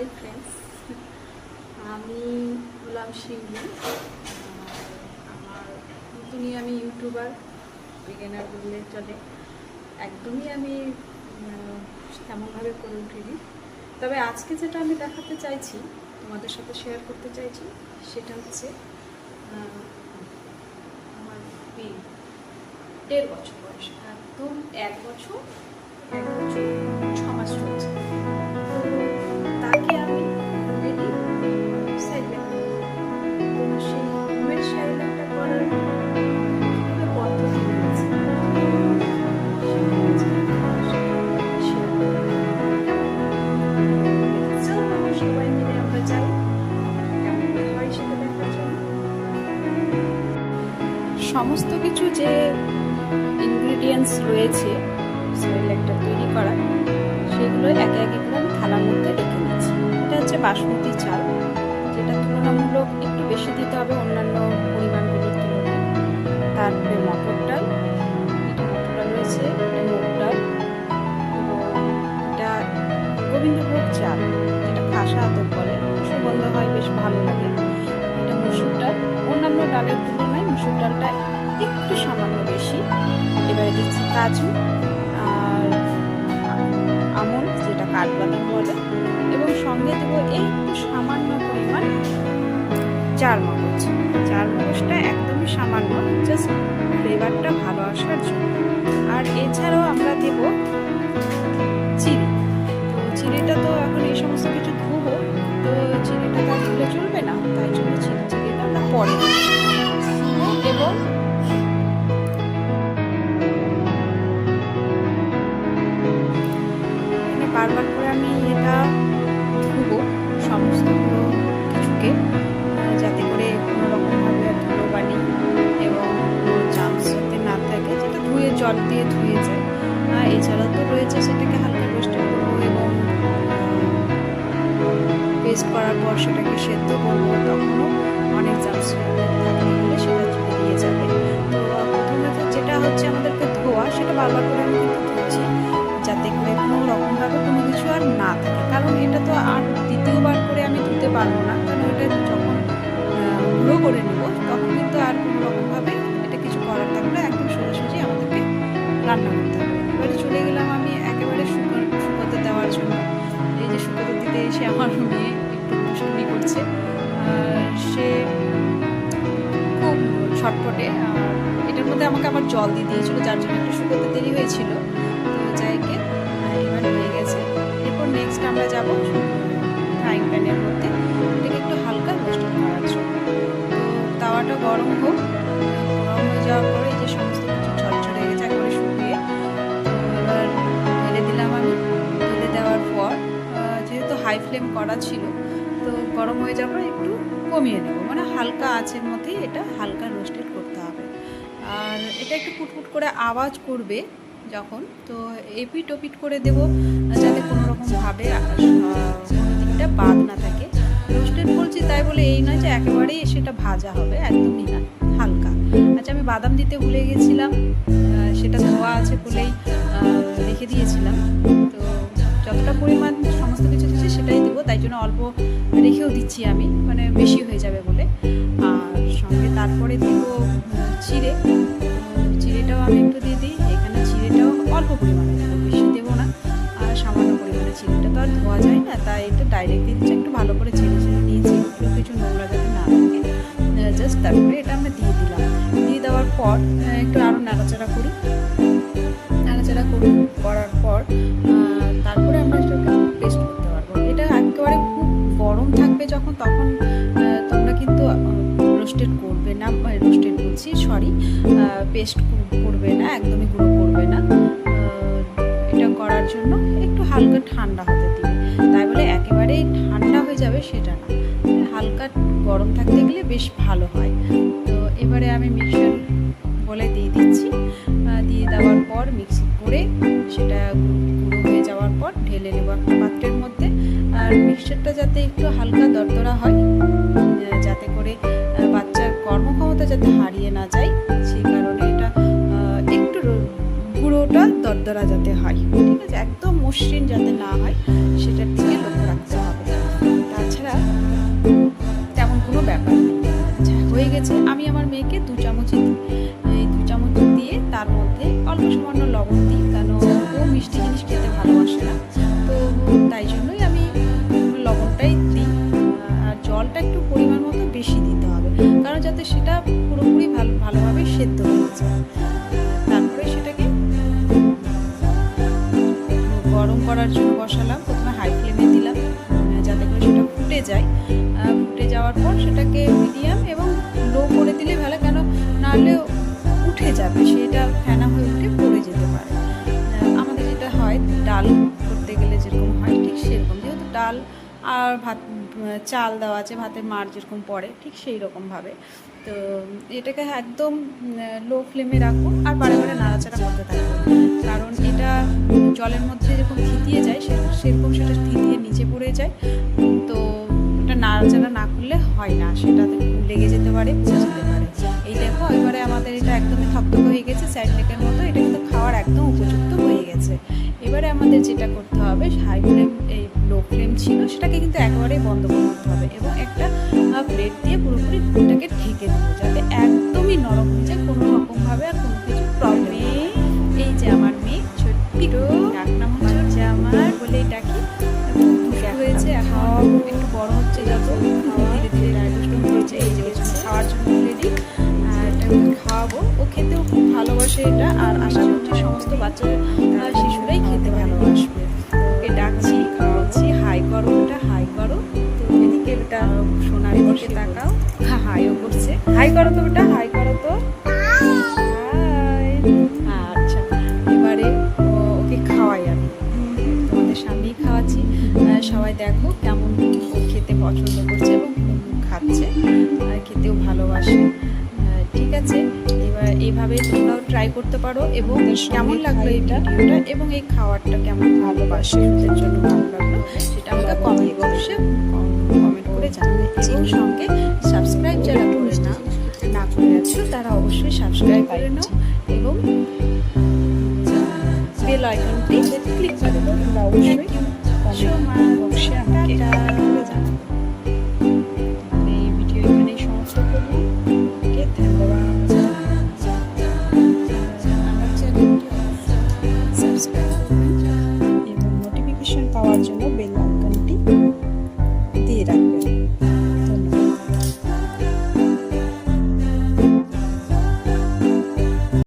Hi friends আমি হলাম শিউলি। আমার নতুনই আমি ইউটিউবার বিজ্ঞানার বললে চলে। একদমই আমি তেমনভাবে করে উঠিনি। তবে আজকে যেটা আমি দেখাতে চাইছি, তোমাদের সাথে শেয়ার করতে চাইছি, সেটা হচ্ছে আমার মেয়ে। দেড় বছর বয়স, একদম এক বছর এক বছর, ছ মাস চলছে। ইনগ্রিডিয়েন্টস রয়েছে একটা তৈরি করা সেগুলো একে একে করে আমি থালার মধ্যে রেখে নিচ্ছি এটা হচ্ছে বাসমতি চাল, যেটা তুলনামূলক একটু বেশি দিতে হবে অন্যান্য পরিমাণগুলোর তুলনায়। তারপরে মটর ডাল এটা মটর ডাল রয়েছে এটা মুগ ডাল এটা গোবিন্দভোগ চাল, যেটা খাসা আতপ বলে সুগন্ধ হয়, বেশ ভালো লাগে। এটা মুসুর ডাল, অন্যান্য ডালের তুলনায় মুসুর ডালটা একটু সামান্য বেশি। কাজু আর আমল যেটা কাঠবাদাম বলে। এবং সঙ্গে দেবো একটু সামান্য পরিমাণ চার মগজ চার মগজটা একদমই সামান্য জাস্ট ফ্লেভারটা ভালো আসার জন্য। বারবার করে আমি এটা ধুবো সমস্ত কিছুকে যাতে করে কোনো রকমভাবে ধুলো বানি এবং চান্স যাতে না থাকে। যেটা ধুয়ে জল দিয়ে ধুয়ে যায়। আহ, এছাড়াও তো রয়েছে সেটাকে হালকা রোস্টেড করব এবং পেস্ট করার পর সেটাকে সেদ্ধ করব। তখনও অনেক চান্স থাকলে সেটা যাবে। তো যেটা হচ্ছে আমাদেরকে ধোয়া সেটা বারবার করে আমি না থাকে। কারণ এটা তো আর দ্বিতীয়বার করে আমি ধুতে পারব না, কারণ এটা যখন গুঁড়ো করে নেব, তখন কিন্তু আর কোনো রকমভাবে এটা কিছু করার থাকলে একদম সোজাসুজি আমাদেরকে রান্না করতে হবে। এবারে চলে গেলাম আমি একেবারে শুকো শুকোতে দেওয়ার জন্য। এই যে শুকোতে দিতে এসে আমার মেয়ে একটু দুষ্টুমি করছে। সে খুব ছটপটে আর এটার মধ্যে আমাকে আবার জল দিয়ে দিয়েছিলো, যার জন্য একটু শুকোতে দেরি হয়েছিল। তো যাইকে এবার নেক্সট আমরা যাব ফ্রাইং প্যানের মধ্যে। এটাকে একটু হালকা রোস্ট করার জন্য। তো তাওয়াটা গরম হোক, গরম হয়ে যাওয়ার পরে যে সমস্ত কিছু হয়ে গেছে একবারে শুকিয়ে এবার ঢেলে দিলাম আমি। ঢেলে দেওয়ার পর যেহেতু হাই ফ্লেম করা ছিল, তো গরম হয়ে যাওয়ার পর একটু কমিয়ে নেব। মানে হালকা আঁচের মধ্যেই এটা হালকা রোস্টেড করতে হবে। আর এটা একটু ফুটফুট করে আওয়াজ করবে যখন, তো এপিট ওপিট করে দেব যাতে কোনো রকমভাবে কোনো দিকটা বাদ না থাকে। রোস্টেড বলছি, তাই বলে এই নয় যে একেবারেই সেটা ভাজা হবে, একদমই না, হালকা। আচ্ছা আমি বাদাম দিতে ভুলে গেছিলাম সেটা ধোয়া আছে বলেই রেখে দিয়েছিলাম। তো যতটা পরিমাণ সমস্ত কিছু দিচ্ছি সেটাই দেবো, তাই জন্য অল্প রেখেও দিচ্ছি আমি মানে বেশি হয়ে যাবে বলে। আর সঙ্গে তারপরে দেবো চিড়ে। চিড়েটাও আমি একটু দিয়ে দিই। অল্প পরিমাণে দেবো বেশি দেবো না। আর সামান্য পরিমাণে চিড়েটা তো আর ধোয়া যায় না, তাই একটু ডাইরেক্ট দিচ্ছি একটু ভালো করে ছেড়ে ছেড়ে দিয়েছি, একটু কিছু নোংরা যাতে না থাকে। জাস্ট তারপরে এটা আমরা দিয়ে দিলাম। দিয়ে দেওয়ার পর একটু আরও নাড়াচাড়া করি। নাড়াচাড়া করি, করার পর তারপরে আমরা সেটাকে পেস্ট করতে পারব। এটা একেবারে খুব গরম থাকবে যখন, তখন তোমরা কিন্তু রোস্টেড করবে না রোস্টেড বলছি সরি পেস্ট করবে না, একদমই গুঁড়ো হালকা ঠান্ডা হতে দিবে তাই বলে একেবারেই ঠান্ডা হয়ে যাবে সেটা না। হালকা গরম থাকতে গেলে বেশ ভালো হয়। তো এবারে আমি মিক্সার বলে দিয়ে দিচ্ছি। দিয়ে দেওয়ার পর মিক্সি করে সেটা গুঁড়ো হয়ে যাওয়ার পর ঢেলে নেব একটা পাত্রের মধ্যে। আর মিক্সচারটা যাতে একটু হালকা দরদরা হয় যাতে করে বাচ্চার কর্মক্ষমতা যাতে হারিয়ে না যায় সেই কারণে এটা একটু গুঁড়োটা দরদরা যাতে হয়। মসৃণ যাতে না হয় সেটার দিকে লক্ষ্য রাখতে হবে। তাছাড়া তেমন কোনো ব্যাপার আচ্ছা, হয়ে গেছে। আমি আমার মেয়েকে দু চামচ, এই দু চামচ দিয়ে তার মধ্যে অল্প সামান্য লবণ দিই কেন ও মিষ্টি জিনিস খেতে ভালোবাসে না। বসালাম, প্রথমে হাই ফ্লেমে দিলাম যাতে করে সেটা ফুটে যায়। ফুটে যাওয়ার পর সেটাকে মিডিয়াম এবং লো করে দিলে ভালো, কেন নাহলে উঠে যাবে, সেটা আর ভাত, চাল দেওয়া আছে, ভাতের মার যেরকম পড়ে, ঠিক সেই রকমভাবে তো এটাকে একদম লো ফ্লেমে রাখুন আর বারে বারে নাড়াচাড়া করতে থাকুন কারণ এটা জলের মধ্যে যেরকম থিতিয়ে যায় সেরকম সেটা থিতিয়ে নিচে পড়ে যায়। তো ওটা নাড়াচাড়া না করলে হয় না সেটাতে লেগে যেতে পারে যেতে পারে। এই দেখো, এবারে আমাদের এটা একদমই থকথক হয়ে গেছে স্যাড লেকের এবারে আমাদের যেটা করতে হবে হাই ফ্লেম এই লো ফ্লেম ছিল সেটাকে কিন্তু একেবারেই বন্ধ করে দিতে হবে এবং একটা প্লেট দিয়ে পুরোপুরি এটাকে ঢেকে দেবো যাতে একদমই নরম হয়ে যায় কোনো রকমভাবে আর কোনো কিছু প্রবলেম এই যে আমার মেয়ে ছোট্ট ডাক নাম হচ্ছে আমার। বলেই ডাকি হয়েছে এখন একটু বড় হচ্ছে যত ধীরে ধীরে ডায়বেটিস হয়েছে এই যে হচ্ছে খাওয়ার জন্য আর এটা খাওয়াবো। ও খেতেও খুব ভালোবাসে এটা। আর আশা করছি সমস্ত বাচ্চা তাকাও। হ্যাঁ হাইও করছে। হাই করো তো ওটা হাই করো তো। হাই আচ্ছা। এবারে ওকে খাওয়াই আমি। তোমাদের সামনেই খাওয়াচ্ছি। সবাই দেখো কেমন ও খেতে পছন্দ করছে এবং খাচ্ছে। খেতেও ভালোবাসে। ঠিক আছে। এবার এইভাবে তোমরাও ট্রাই করতে পারো এবং কেমন লাগল ভিডিওটা এবং এই খাবারটা কেমন ভালোবাসে ওদের জন্য ভালো লাগল সেটা আমাকে কমেন্ট বক্সে করে জানাবে এবং সঙ্গে সাবস্ক্রাইব যারা করে না না করে আছো তারা অবশ্যই সাবস্ক্রাইব করে নাও এবং বেল আইকনটি ক্লিক করে দাও অবশ্যই সো মাচ